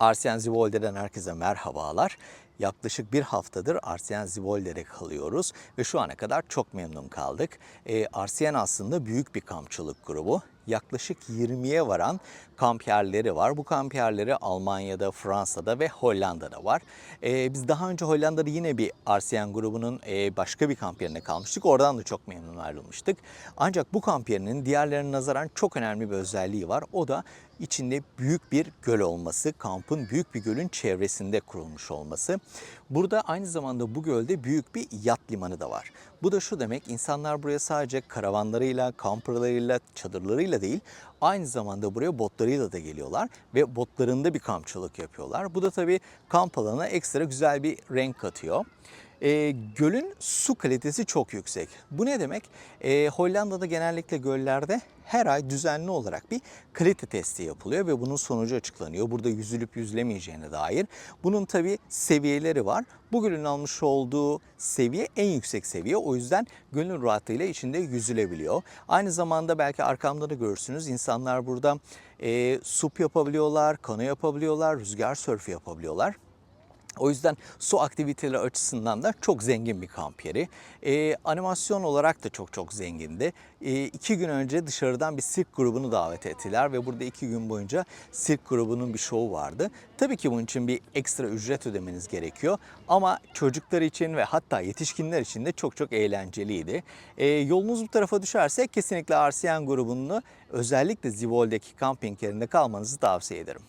Arsyen Zivolde'den herkese merhabalar. Yaklaşık bir haftadır Arsyen Zivolde'de kalıyoruz ve şu ana kadar çok memnun kaldık. Ee, Arsyen aslında büyük bir kampçılık grubu. Yaklaşık 20'ye varan kamp yerleri var. Bu kamp yerleri Almanya'da, Fransa'da ve Hollanda'da var. Ee, biz daha önce Hollanda'da yine bir Arsyen grubunun e, başka bir kamp yerine kalmıştık. Oradan da çok memnun ayrılmıştık. Ancak bu kamp yerinin diğerlerine nazaran çok önemli bir özelliği var. O da içinde büyük bir göl olması, kampın büyük bir gölün çevresinde kurulmuş olması. Burada aynı zamanda bu gölde büyük bir yat limanı da var. Bu da şu demek, insanlar buraya sadece karavanlarıyla, kamperlarıyla, çadırlarıyla değil, aynı zamanda buraya botlarıyla da geliyorlar ve botlarında bir kampçılık yapıyorlar. Bu da tabii kamp alanına ekstra güzel bir renk katıyor. E, gölün su kalitesi çok yüksek. Bu ne demek? E, Hollanda'da genellikle göllerde her ay düzenli olarak bir kalite testi yapılıyor ve bunun sonucu açıklanıyor. Burada yüzülüp yüzülemeyeceğine dair. Bunun tabi seviyeleri var. Bu gölün almış olduğu seviye en yüksek seviye. O yüzden gönül rahatlığıyla içinde yüzülebiliyor. Aynı zamanda belki arkamda da görürsünüz insanlar burada e, sup yapabiliyorlar, kano yapabiliyorlar, rüzgar sörfü yapabiliyorlar. O yüzden su aktiviteleri açısından da çok zengin bir kamp yeri. Ee, animasyon olarak da çok çok zengindi. Ee, iki gün önce dışarıdan bir sirk grubunu davet ettiler ve burada iki gün boyunca sirk grubunun bir şovu vardı. Tabii ki bunun için bir ekstra ücret ödemeniz gerekiyor ama çocuklar için ve hatta yetişkinler için de çok çok eğlenceliydi. Ee, yolunuz bu tarafa düşerse kesinlikle Arsiyen grubunu özellikle Zivol'deki kamping yerinde kalmanızı tavsiye ederim.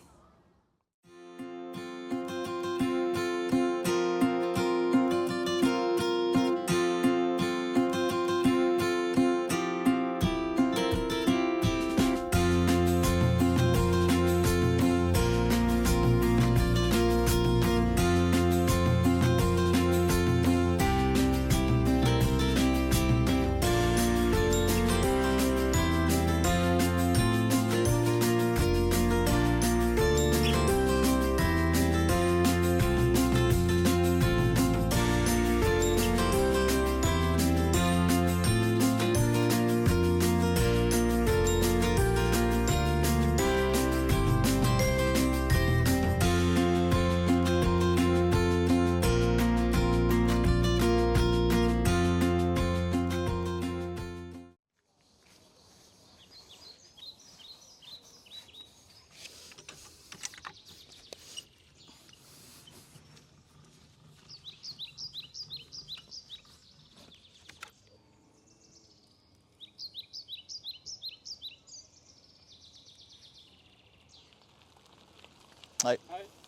Ay. Geliyorum,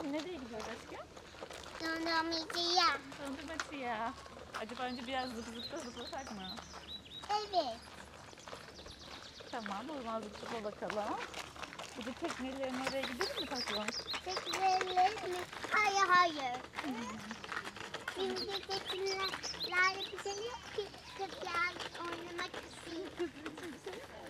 Şimdi nereye gidiyoruz aşkım? Dondurmacıya. Dondurmacıya. Acaba önce biraz zıp zıpla zıplasak mı? Evet. Tamam, o zaman zıp zıpla bakalım. Bir de teknelerin oraya gidelim mi tatlım? Tekneler mi? Hayır hayır. Şimdi tekneler bize yok ki kızlar oynamak için. Anne,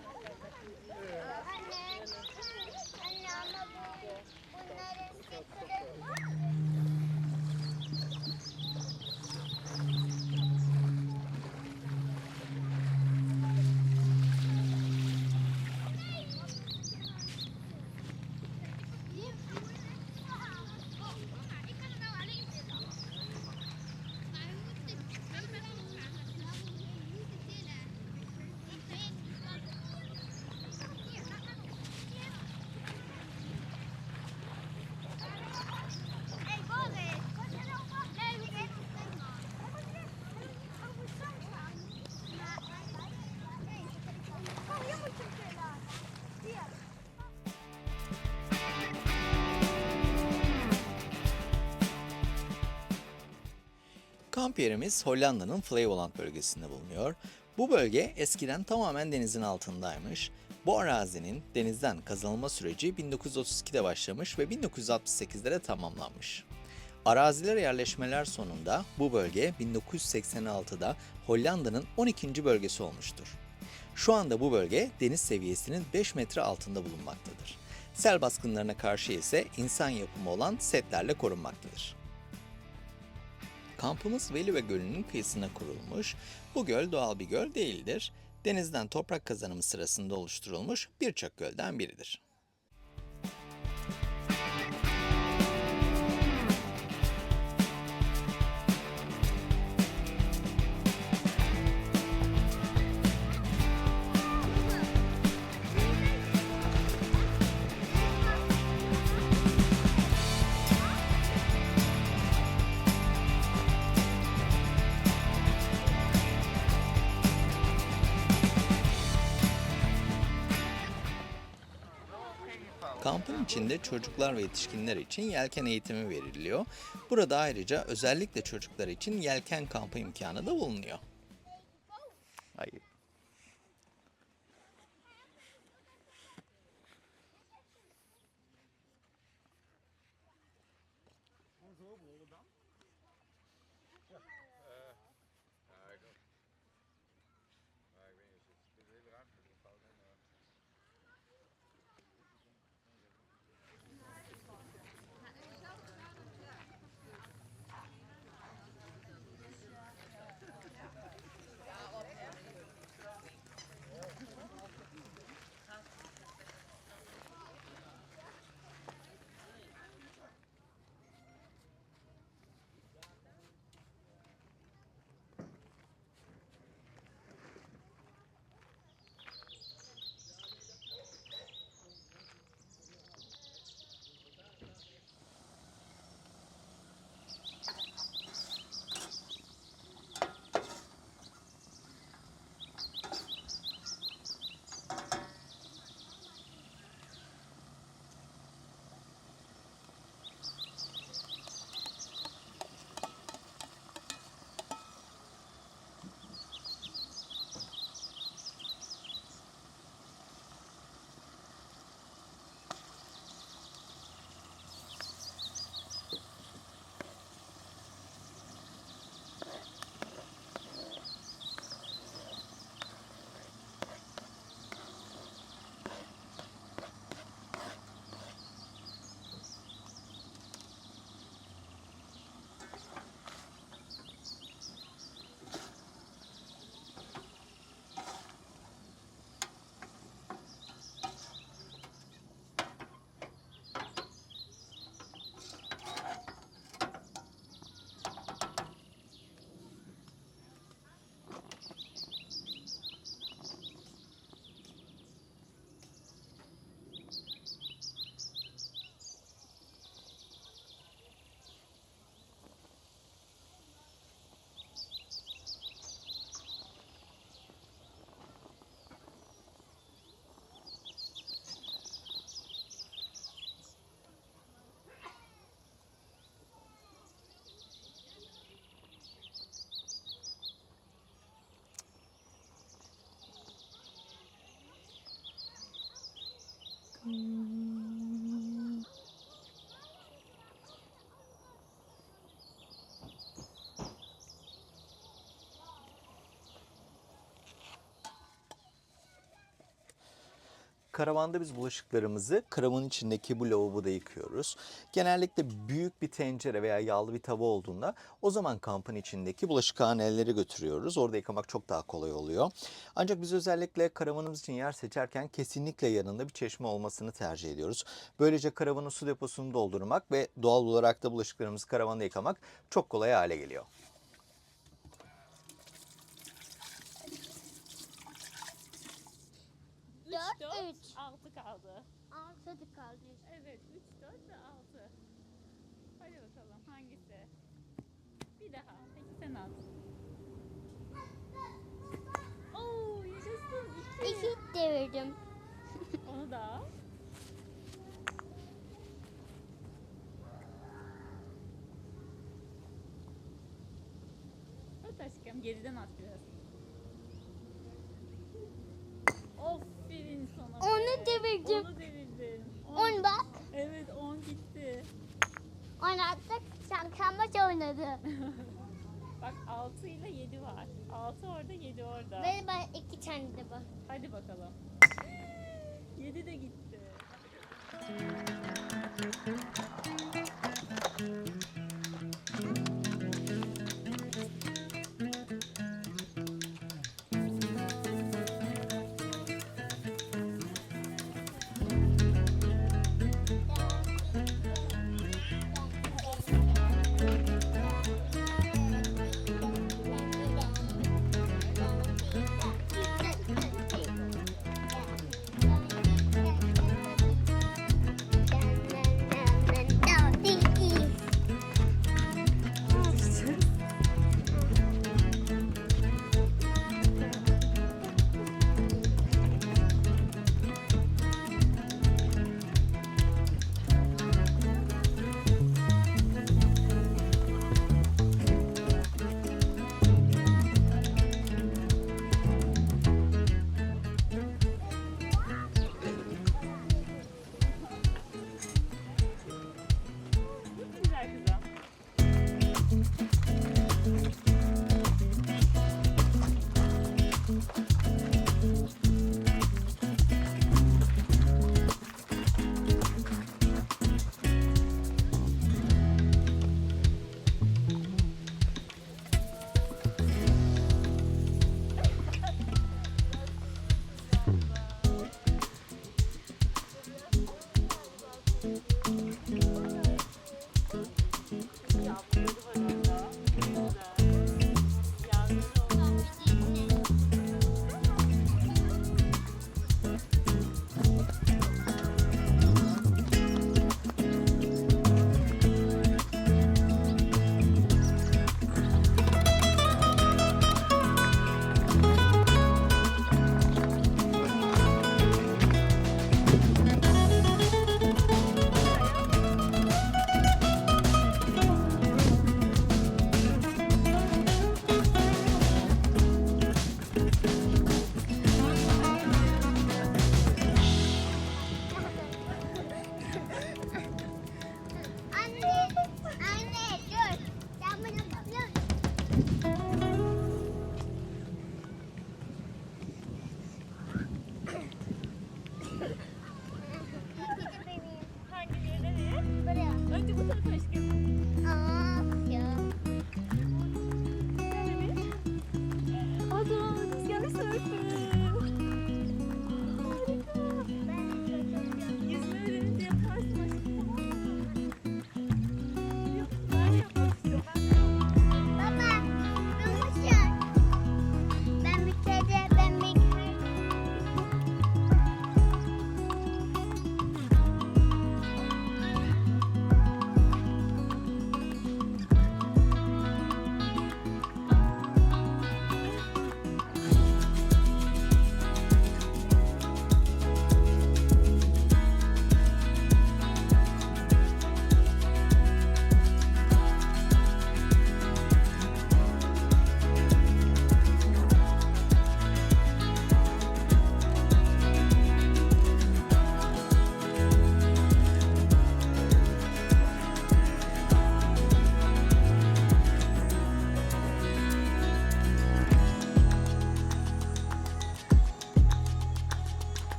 Kamp yerimiz Hollanda'nın Flevoland bölgesinde bulunuyor. Bu bölge eskiden tamamen denizin altındaymış. Bu arazinin denizden kazanılma süreci 1932'de başlamış ve 1968'de de tamamlanmış. Arazilere yerleşmeler sonunda bu bölge 1986'da Hollanda'nın 12. bölgesi olmuştur. Şu anda bu bölge deniz seviyesinin 5 metre altında bulunmaktadır. Sel baskınlarına karşı ise insan yapımı olan setlerle korunmaktadır. Kampımız Velive Gölü'nün kıyısına kurulmuş. Bu göl doğal bir göl değildir. Denizden toprak kazanımı sırasında oluşturulmuş birçok gölden biridir. Kampın içinde çocuklar ve yetişkinler için yelken eğitimi veriliyor. Burada ayrıca özellikle çocuklar için yelken kampı imkanı da bulunuyor. Hayır. Karavanda biz bulaşıklarımızı karavanın içindeki bu lavaboda yıkıyoruz. Genellikle büyük bir tencere veya yağlı bir tava olduğunda o zaman kampın içindeki bulaşıkhaneleri götürüyoruz. Orada yıkamak çok daha kolay oluyor. Ancak biz özellikle karavanımız için yer seçerken kesinlikle yanında bir çeşme olmasını tercih ediyoruz. Böylece karavanın su deposunu doldurmak ve doğal olarak da bulaşıklarımızı karavanda yıkamak çok kolay hale geliyor. Kaldı. Altı kaldı. Evet, üç, dört ve altı. Hadi bakalım hangisi? Bir daha. Peki sen al. Oo, yaşasın. İki. İki devirdim. Onu da al. At aşkım, geriden at biraz. Devirdim. Onu devirdin. On bak. Evet 10 gitti. Oynattık. Saklambaç oynadı. Bak 6 ile 7 var. 6 orada 7 orada. Ve ben iki tane de var. Hadi bakalım. 7 de gitti.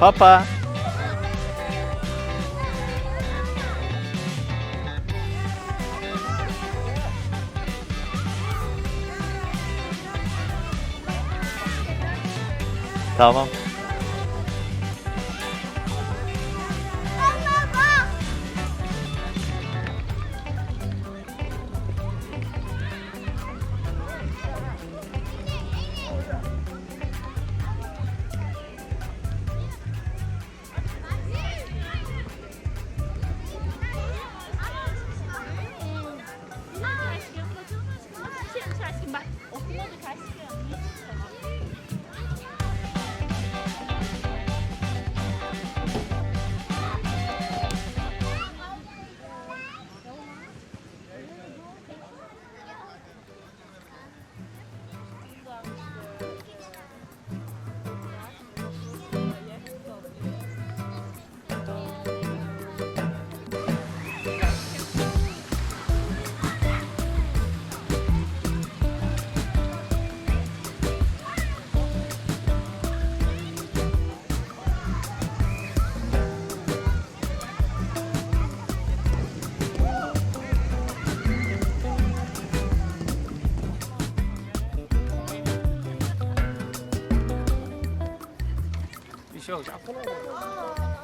Papa. Tamam. 시간 쫙